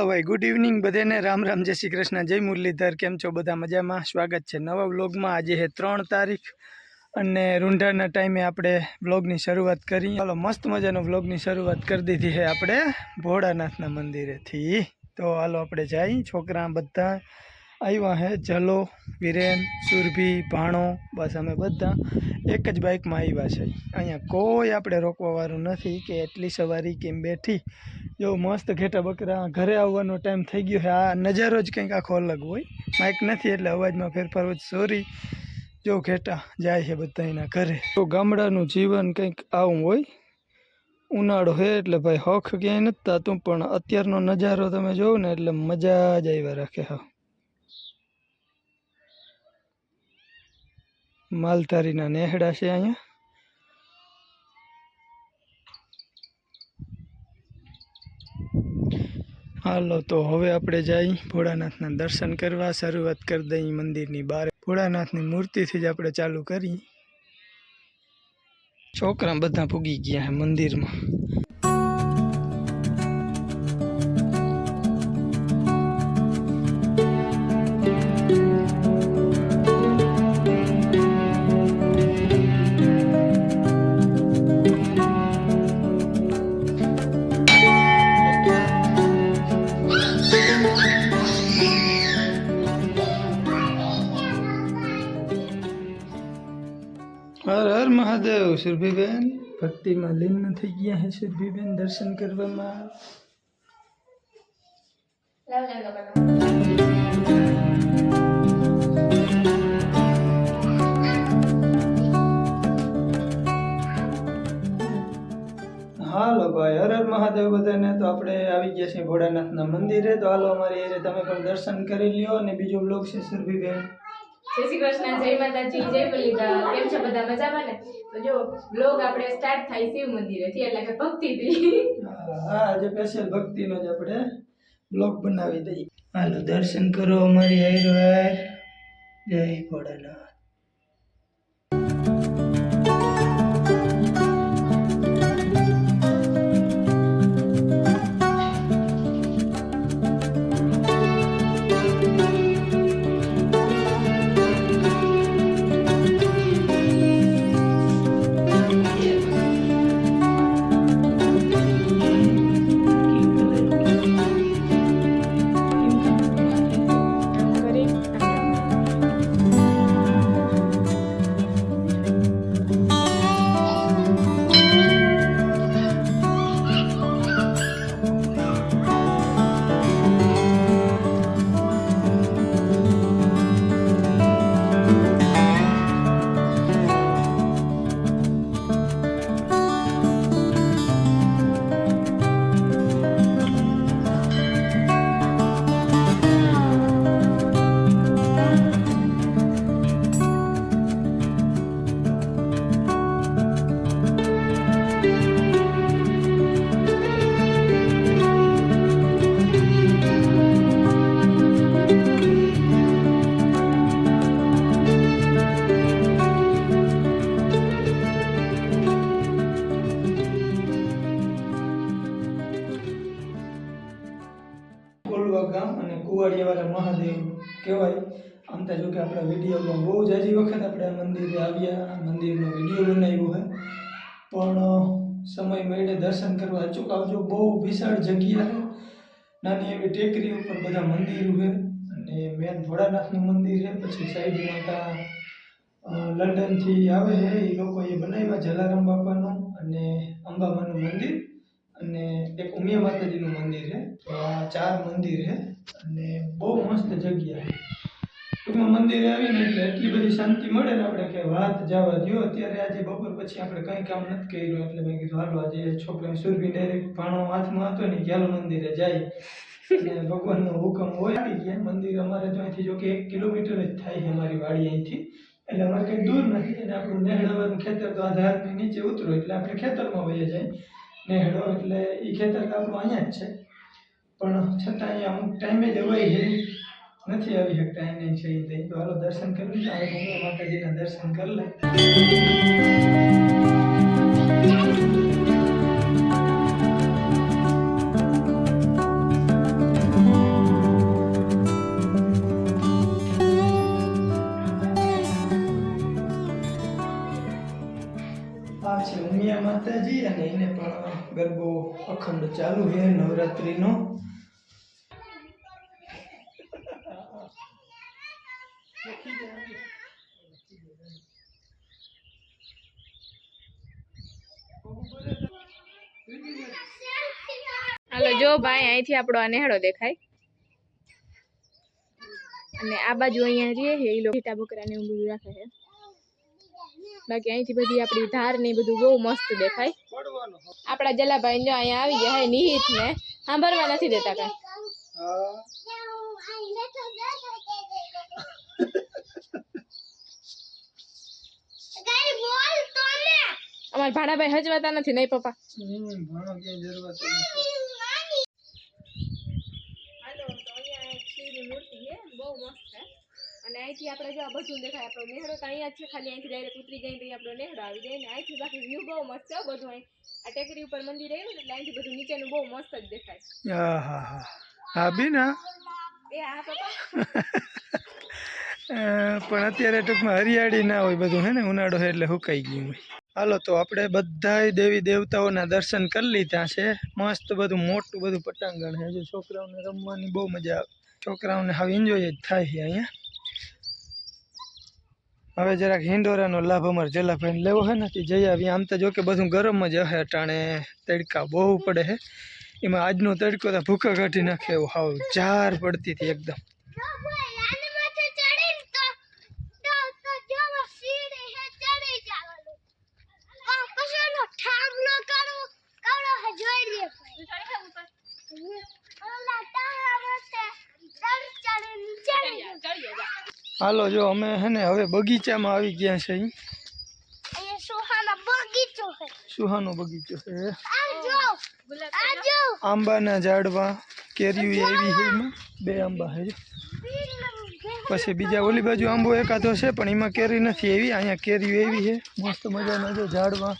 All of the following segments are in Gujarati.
હાલો ભાઈ ગુડ ઇવનિંગ બધાને. રામ રામ, જય શ્રી કૃષ્ણ, જય મુરલીધર. કેમ છો બધા? મજામાં? સ્વાગત છે નવા વ્લોગમાં. આજે છે ત્રણ તારીખ અને રૂંઢાના ટાઈમે આપણે વ્લોગની શરૂઆત કરી. ચાલો, મસ્ત મજાનો વ્લોગની શરૂઆત કરી દીધી છે આપણે ભોળાનાથના મંદિરેથી. તો હાલો, આપણે જઈ, છોકરા બધા આવ્યા હે જલો, વિરેન, સુરભી, ભાણો, બસ અમે બધા એક જ બાઇકમાં આવ્યા છે. અહીંયા કોઈ આપણે રોકવાવાળું નથી કે એટલી સવારી કેમ બેઠી? જો મસ્ત ઘેટા બકરા ઘરે આવવાનો ટાઈમ થઈ ગયો છે. આ નજારો જ કંઈક આખો અલગ હોય. માઇક નથી એટલે અવાજમાં ફેરફાર હોય સોરી જો ઘેટા જાય છે બધા એના ઘરે. તો ગામડાનું જીવન કંઈક આવું હોય, ઉનાળો હે એટલે ભાઈ હખ ક્યાંય નથી થતું, પણ અત્યારનો નજારો તમે જોવો ને એટલે મજા જ આવ્યા રાખે હા. માલધારીના નેહડા છે અહીંયા. હાલો તો હવે આપણે જઈ ભોળાનાથના દર્શન કરવા. શરૂઆત કરી દઈ મંદિરની બહાર. ભોળાનાથની મૂર્તિથી જ આપણે ચાલુ કરી. છોકરા બધા પૂગી ગયા મંદિરમાં. સુરભીબેન ભક્તિમાં લીન થઈ ગયા છે સુરભીબેન દર્શન કરવામાં હાલો ભાઈ હર હર મહાદેવ બધાને તો આપણે આવી ગયા છીએ ભોળાનાથના મંદિરે તો હાલો અમારી એરે તમે પણ દર્શન કરી લ્યો અને બીજો બ્લોગ છે સુરભીબેન જય શ્રી કૃષ્ણ, જય માતાજી, જય મુરલીધર કેમ છો બધા મજામાં ને? તો જો બ્લોગ આપણે સ્ટાર્ટ થાય શિવ મંદિરેથી એટલે કે ભક્તિથી હા આજે સ્પેશિયલ ભક્તિનો જ આપણે બ્લોગ બનાવી દઈએ. હાલો, દર્શન કરો, અમારી હાઈરો જય ભોળાનાથ. આમ તો જો કે આપણા વિડીયોમાં બહુ જાજી વખત આપણે આ મંદિરે આવ્યા. મંદિરનો વીડિયો બનાવ્યો છે પણ સમય મળીને દર્શન કરવા અચૂક આવજો. બહુ વિશાળ જગ્યા છે. નાની એવી ટેકરી ઉપર બધા મંદિરો છે. અને મેન ભોળાનાથનું મંદિર છે. પછી સાઈડમાં ત્યાં લંડનથી આવે છે. એ લોકોએ બનાવ્યા જલારામ બાપાનું અને અંબામાનું મંદિર અને એક ઉમિયા માતાજીનું મંદિર છે. તો આ ચાર મંદિર છે. અને બહુ મસ્ત જગ્યા છે. ટૂંકમાં મંદિરે આવીને એટલે એટલી બધી શાંતિ મળે ને આપણે કે વાત જવા દો અત્યારે આજે બપોર પછી આપણે કંઈ કામ નથી કર્યું. એટલે મેં કીધું, હાલો, આજે છોકરા સુરભી ડાયરેક્ટ ભાણો હાથમાં હતો ને ચાલો મંદિરે જાય. ભગવાનનો હુકમ હોય, આવી ગયા. મંદિર અમારે તો અહીંથી જો કે એક કિલોમીટર જ થાય છે અમારી વાડી અહીંથી. એટલે અમારે કંઈ દૂર નથી અને આપણું નેહડાવાનું ખેતર તો આધારની નીચે ઉતરો એટલે આપણે ખેતરમાં વહી જાય. નેહડો એટલે એ ખેતર તો આપણું અહીંયા જ છે. પણ છતાં અહીંયા અમુક ટાઈમે જ અવાય છે. નથી આવી શકતા, એને છે તે. તો હાલો, દર્શન કરી લે. આવે ગંગા માતાજીના દર્શન કરી લે. માતાજી અને એને પણ ગરબો અખંડ ચાલુ છે, નવરાત્રિનો. હાલો, જો ભાઈ, અહીંથી આપણો આ નેહડો દેખાય. અને આ બાજુ અહીંયા રહીએ છે એ લોકો ટીટા બકરાને એવું બધું રાખે છે. બાકી અહીંથી બધી આપણી ધાર ને બધું બહુ મસ્ત દેખાય. આપણા જલાભાઈ જો અહીંયા આવી ગયા હે નિહિત ને સાંભળવા નથી દેતા કઈ. અમારા ભાડાભાઈ હજવાતા નથી નહીં પપ્પા. હમ, ભણો ક્યાંય જરૂરત નથી. હાલો અહીંયા શિવની મૂર્તિ છે બહુ મસ્ત છે. અને અહીંથી આપણે જો આ બધું દેખાય આપણો તો અહીંયા છે ખાલી અહીંથી ડાયરેક્ટ ઉતરી જાય તો આપણો નેહડો આવી જાય. ને અહીંથી બાકી વ્યૂ બહુ મસ્ત છે બધું અહીં. આ ટેકરી ઉપર મંદિર આવ્યું ને એટલે અહીંથી બધું નીચેનું બહુ મસ્ત જ દેખાય. હા હા હા હા બીના એ આ પપ્પા. પણ અત્યારે ટૂંકમાં હરિયાળી ના હોય બધું, હે ને? ઉનાળો હોય એટલે હુકાઈ ગયું હોય. હાલો, તો આપણે બધાય દેવી દેવતાઓના દર્શન કરી લીધા છે. મસ્ત બધું, મોટું બધું પટાંગણ છે. હજુ છોકરાઓને રમવાની બહુ મજા આવે. છોકરાઓને હવે એન્જોય જ થાય છે અહીંયા. હવે જરાક હિંડોરાનો લાભ અમારે જલાભાઈને લેવો છે નથી જઈ આવીએ આમ તો જો કે બધું ગરમ જ હશે અટાણે તડકા બહુ પડે છે એમાં આજનો તડકો તો ભૂખા કાઢી નાખે એવું હાવ જાર પડતી હતી એકદમ. હાલો જો અમે હે ને હવે બગીચામાં આવી ગયા છે સુહાનો બગીચો છે. આંબાના ઝાડવા કેરીઓ એવી છે બે આંબા છે પછી બીજા ઓલી બાજુ આંબો એકાદો છે પણ એમાં કેરી નથી એવી. અહીંયા કેરીઓ એવી છે. મસ્ત મજાના જો ઝાડવા.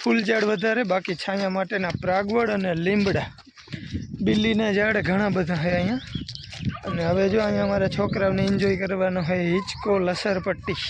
ફૂલ ઝાડ વધારે બાકી છાયા માટેના પ્રાગવડ અને લીમડા બિલ્લીના ઝાડ ઘણા બધા છે અહીંયા. અને હવે જો અહીંયા અમારા છોકરાઓને એન્જોય કરવાનો હોય હિંચકો લસરપટ્ટી.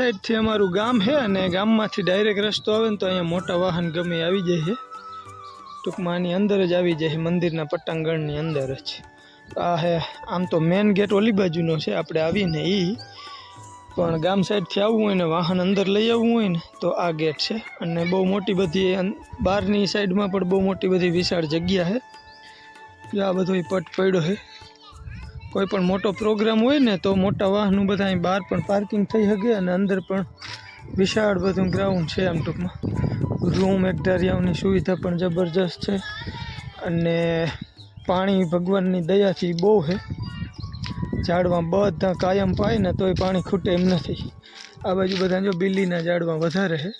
સાઈડથી અમારું ગામ છે અને ગામમાંથી ડાયરેક્ટ રસ્તો આવે ને તો અહીંયા મોટા વાહન ગમે આવી જાય છે ટૂંકમાં આની અંદર જ આવી જાય મંદિરના પટ્ટાંગણની અંદર જ. આ હે, આમ તો મેન ગેટ ઓલી બાજુનો છે, આપણે આવીને એ પણ ગામ સાઈડથી આવવું હોય ને, વાહન અંદર લઈ આવવું હોય ને, તો આ ગેટ છે. અને બહુ મોટી બધી બહારની સાઈડમાં પણ બહુ મોટી બધી વિશાળ જગ્યા છે આ બધો પટ પડ્યો છે કોઈ પણ મોટો પ્રોગ્રામ હોય ને તો મોટા વાહનો બધા અહીં બહાર પણ પાર્કિંગ થઈ શકે અને અંદર પણ વિશાળ બધું ગ્રાઉન્ડ છે આમ ટૂંકમાં. રૂમ એકધારિયાઓની સુવિધા પણ જબરજસ્ત છે અને પાણી ભગવાનની દયાથી બહુ છે. ઝાડમાં બધા કાયમ પાય ને તોય પાણી ખૂટે એમ નથી. આ બાજુ બધા જો બિલ્લીના ઝાડમાં વધારે છે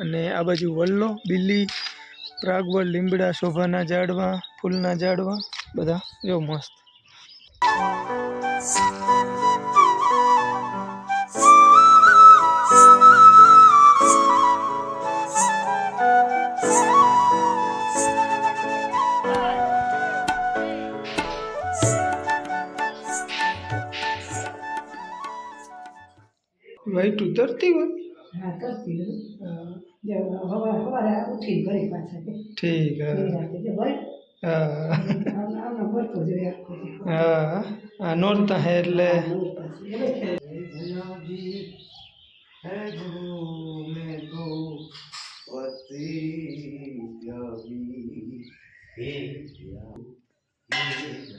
અને આ બાજુ વલ્લો, બિલ્લી પ્રાગવડ લીમડા શોભાના ઝાડવા, ફૂલના ઝાડવા, બધા જો મસ્ત વાઈટ ઉતરતી હોય હા કરતી હોય. જો હવા- હવારે ઉઠીને ઘરે પાછા કે ઠીક હા નિરાંતે હા એટલે. નોર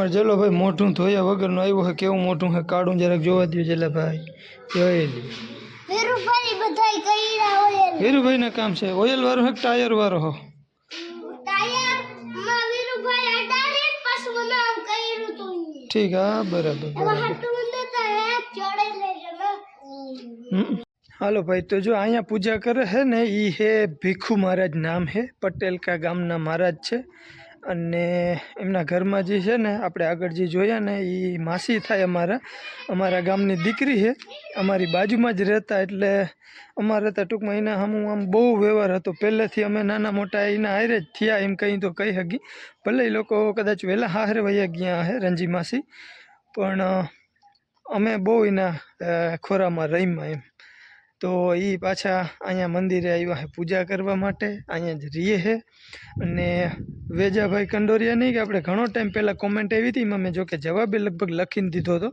અમારે ચલો ભાઈ મોટું ધોયા વગરનું આવ્યું હોય કેવું મોટું છે કાળું જરાક જોવા દો એટલે ભાઈ. જોયેલી વીરુભાઈ વીરુભાઈ ના કામ છે. ઓયલ વાળો હે ટાયર વાળો હો? ઠીક હા બરાબર હાલો ભાઈ તો જો અહીંયા પૂજા કરે છે ને એ હે ભીખુ મહારાજ નામ હે પટેલ કા ગામના મહારાજ છે. અને એમના ઘરમાં જે છે ને, આપણે આગળ જે જોયા ને એ માસી થાય અમારા. અમારા ગામની દીકરી છે. અમારી બાજુમાં જ રહેતા, એટલે અમારે તો ટૂંકમાં એના હમું આમ બહુ વ્યવહાર હતો. પહેલેથી અમે નાના મોટા એના હારે જ થયા, એમ કંઈ તો કહી શકી ભલે એ લોકો કદાચ વહેલા હારે વયા ગયા હે રંજી માસી. પણ અમે બહુ એના ખોરામાં રહીમાં એમ. તો એ પાછા અહીંયા મંદિરે આવ્યા છે પૂજા કરવા માટે. અહીંયા જ રહીએ છે અને વેજાભાઈ કંડોરિયા નહીં કે આપણે ઘણો ટાઈમ પહેલાં કોમેન્ટ આવી હતી, એમાં મેં જો કે જવાબે લગભગ લખીને દીધો હતો.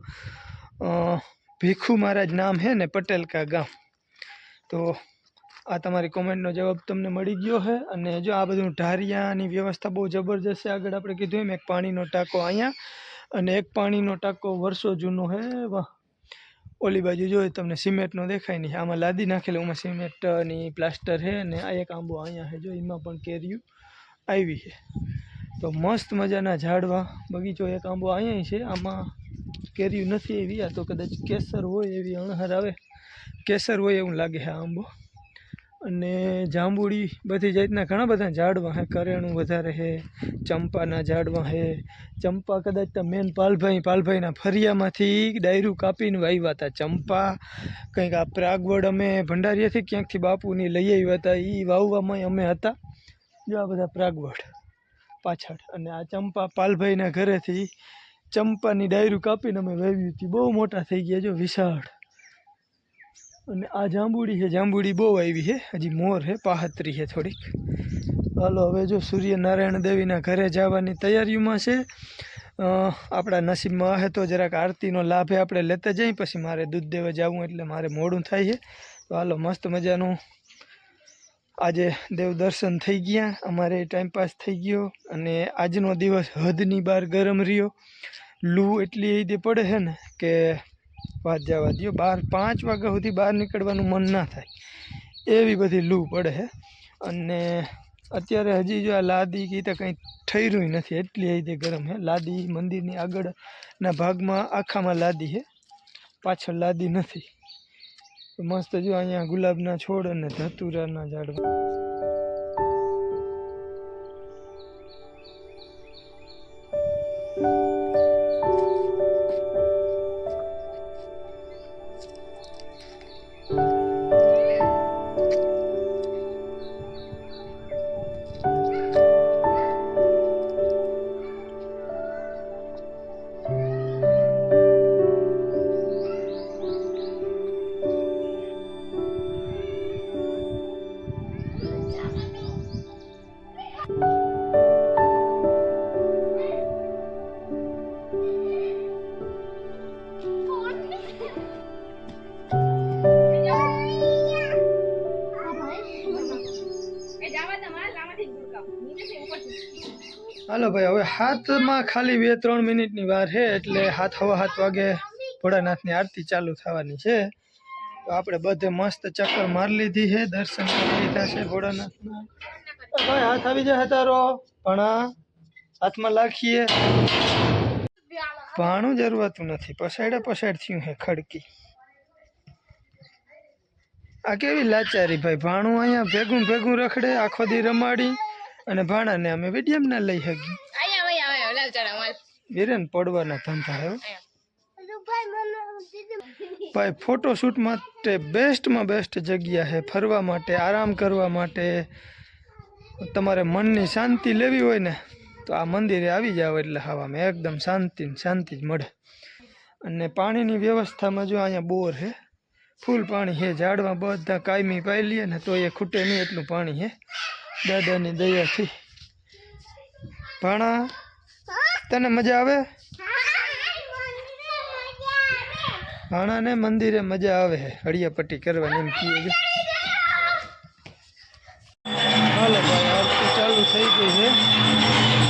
ભીખુ મહારાજ નામ છે ને પટેલ કા ગામ. તો આ તમારી કોમેન્ટનો જવાબ તમને મળી ગયો છે અને જો આ બધું ઢારિયાની વ્યવસ્થા બહુ જબરજસ્ત છે, આગળ આપણે કીધું એમ, એક પાણીનો ટાંકો અહીંયા અને એક પાણીનો ટાંકો વર્ષો જૂનો છે વાહ. ઓલી બાજુ જોઈએ તમને સિમેન્ટનો દેખાય નહીં, આમાં લાદી નાખેલું એમાં સિમેન્ટની પ્લાસ્ટર છે અને આ એક આંબો અહીંયા છે જો એમાં પણ કેરીયું. આવી છે. તો મસ્ત મજાના ઝાડવા, બગીચો એક આંબો અહીંયા છે, આમાં કેરીયું નથી એવી, આ તો કદાચ કેસર હોય એવી અણહાર આવે. કેસર હોય એવું લાગે છે આંબો. અને જાંબુડી બધી જાતના ઘણા બધા ઝાડવા છે, કરેણું વધારે છે, ચંપાના ઝાડવા છે. ચંપા કદાચ તો મેન પાલભાઈ, પાલભાઈના ફરિયામાંથી ડાયરું કાપીને વાવ્યા હતા ચંપા, કંઈક આ પ્રાગવડ અમે ભંડારીએથી ક્યાંકથી બાપુની લઈ આવ્યા હતા એ વાવવામાં અમે હતા. જો બધા પ્રાગવડ પાછળ અને આ ચંપા પાલભાઈના ઘરેથી ચંપાની ડાયરું કાપીને અમે વાવ્યું હતી. બહુ મોટા થઈ ગયા જો, વિશાળ. અને આ જાંબુડી છે, જાંબુડી બહુ આવી છે. હજી મોર છે, પાહત્રી છે થોડીક. હાલો, હવે જો સૂર્યનારાયણ દેવીના ઘરે જવાની તૈયારીઓમાં છે. આપણા નસીબમાં આવે તો જરાક આરતીનો લાભે આપણે લેતા જઈએ પછી મારે દૂધ દેવા જવું એટલે મારે મોડું થાય છે. તો હાલો, મસ્ત મજાનું આજે દેવ દર્શન થઈ ગયા. અમારે ટાઈમ પાસ થઈ ગયો અને આજનો દિવસ હદની બહાર ગરમ રહ્યો. લૂ એટલી રીતે પડે છે ને કે વાત જવા દો બહાર પાંચ વાગ્યા સુધી બહાર નીકળવાનું મન ના થાય. એવી બધી લૂ પડે છે. અને અત્યારે હજી જો આ લાદી કી તો કંઈ ઠર્યું નથી. એટલી રીતે ગરમ છે. લાદી મંદિરની આગળના ભાગમાં આખામાં લાદી છે. પાછળ લાદી નથી. મસ્ત જો અહીંયા ગુલાબના છોડ અને ધતુરાના ઝાડવા હાથમાં ખાલી બે, ત્રણ મિનિટની વાર છે એટલે હાથ, હવા, હાથ વાગે ભોળાનાથની આરતી ચાલુ થવાની છે. તો આપણે બધે મસ્ત ચક્કર મારી લીધી છે દર્શન કરી લીધા છે ભોળાનાથના. ભાઈ, હાથ આવી જાય તારો ભણા, હાથમાં લાખીએ. ભાણું જરૂરતું નથી. પસાડે પસાડ થયું હે ખડકી. આ કેવી લાચારી ભાઈ. ભાણું અહીંયા ભેગું ભેગું રખડે, આખો દી રમાડી અને ભાણાને અમે વિડીયમ ના લઈ શકી માલ વીરેન પડવાના ધંધા હે ભાઈ ફોટોશૂટ માટે બેસ્ટમાં બેસ્ટ જગ્યા છે. ફરવા માટે આરામ કરવા માટે. તમારે મનની શાંતિ લેવી હોય ને તો આ મંદિરે આવી જાવ એટલે હવામાં એકદમ શાંતિ શાંતિ જ મળે. અને પાણીની વ્યવસ્થામાં જો અહીંયા બોર છે ફૂલ પાણી છે ઝાડમાં બધા કાયમી પાઈ લઈએ ને તો એ ખૂટે નહીં એટલું પાણી છે. દાદાની દયાથી. ભાણા તને મજા આવે? ભાણાને મંદિરે મજા આવે હળિયા પટ્ટી કરવાની એમ કહીએ છે. હાલો ચાલુ થઈ ગઈ છે.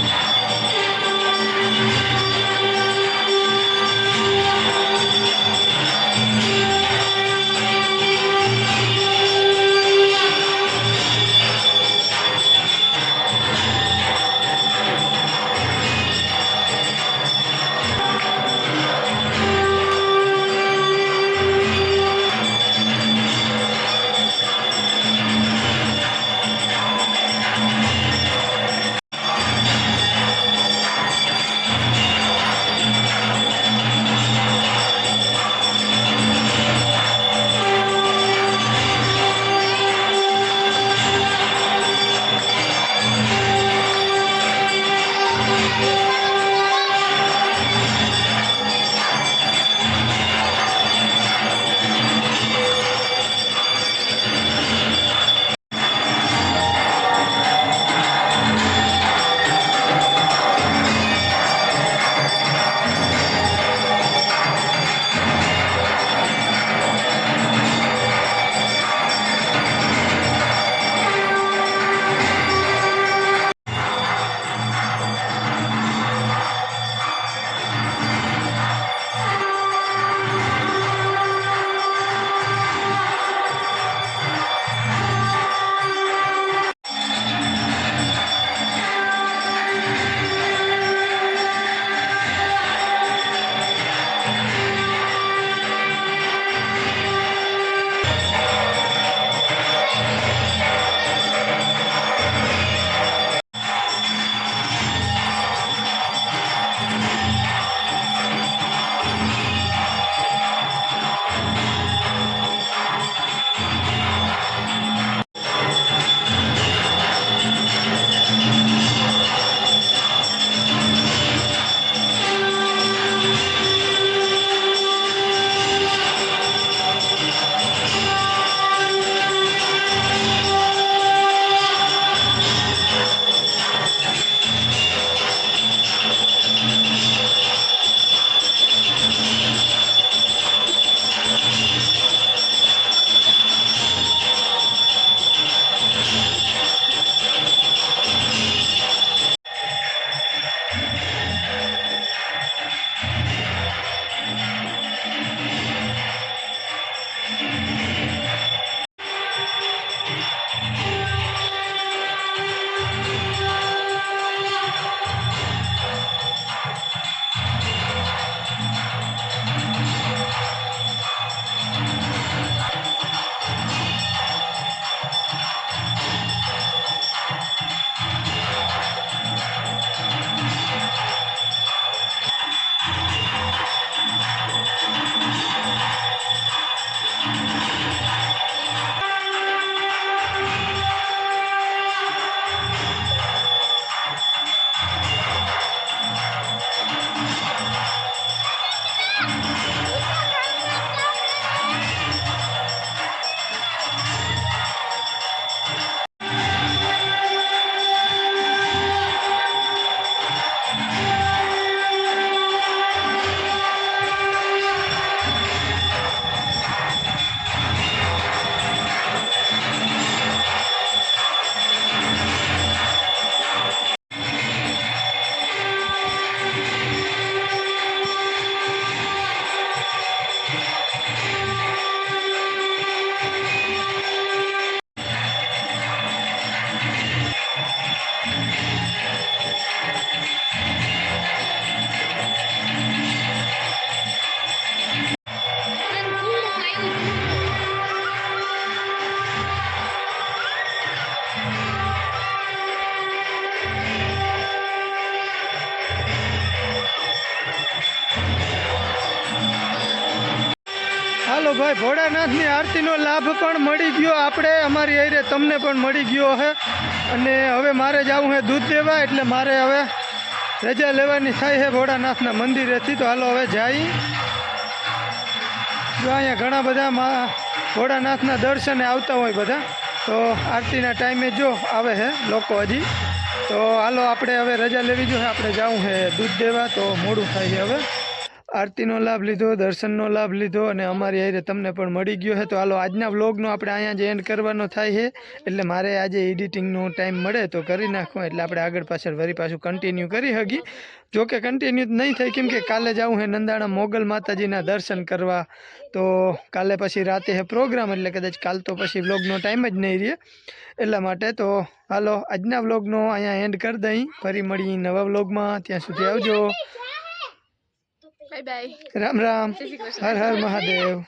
ભાઈ, ભોળાનાથની આરતીનો લાભ પણ મળી ગયો આપણે, અમારી હારે તમને પણ મળી ગયો હે. અને હવે મારે જવું છે દૂધ દેવા, એટલે મારે હવે રજા લેવાની થાય છે ભોળાનાથના મંદિરેથી. તો હાલો હવે જાય. જો અહીંયા ઘણા બધા ભોળાનાથના દર્શને આવતા હોય બધા, તો આરતીના ટાઈમે જો આવે છે લોકો હજી. તો હાલો આપણે હવે રજા લેવી જોઈએ, આપણે જવું છે દૂધ દેવા, તો મોડું થાય છે હવે. આરતીનો લાભ લીધો, દર્શનનો લાભ લીધો અને અમારી હારે તમને પણ મળી ગયો છે તો હાલો, આજના વ્લોગનો આપણે અહીંયા જ એન્ડ કરવાનો થાય છે એટલે મારે આજે એડિટિંગનો ટાઈમ મળે તો કરી નાખું. એટલે આપણે આગળ પાછળ વરી પાછું કન્ટિન્યુ કરી શકીએ જોકે કન્ટિન્યુ નહીં થાય, કેમ કે કાલે જવું છે નંદાણા મોગલ માતાજીના દર્શન કરવા. તો કાલે પછી રાતે છે પ્રોગ્રામ એટલે કદાચ કાલ તો પછી વ્લોગનો ટાઈમ જ નહીં રહે. એટલા માટે તો હાલો, આજના વ્લોગનો અહીંયા એન્ડ કરી દઈ. ફરી મળી નવા વ્લોગમાં. ત્યાં સુધી આવજો. Bye bye Ram Ram. Har Har Mahadev.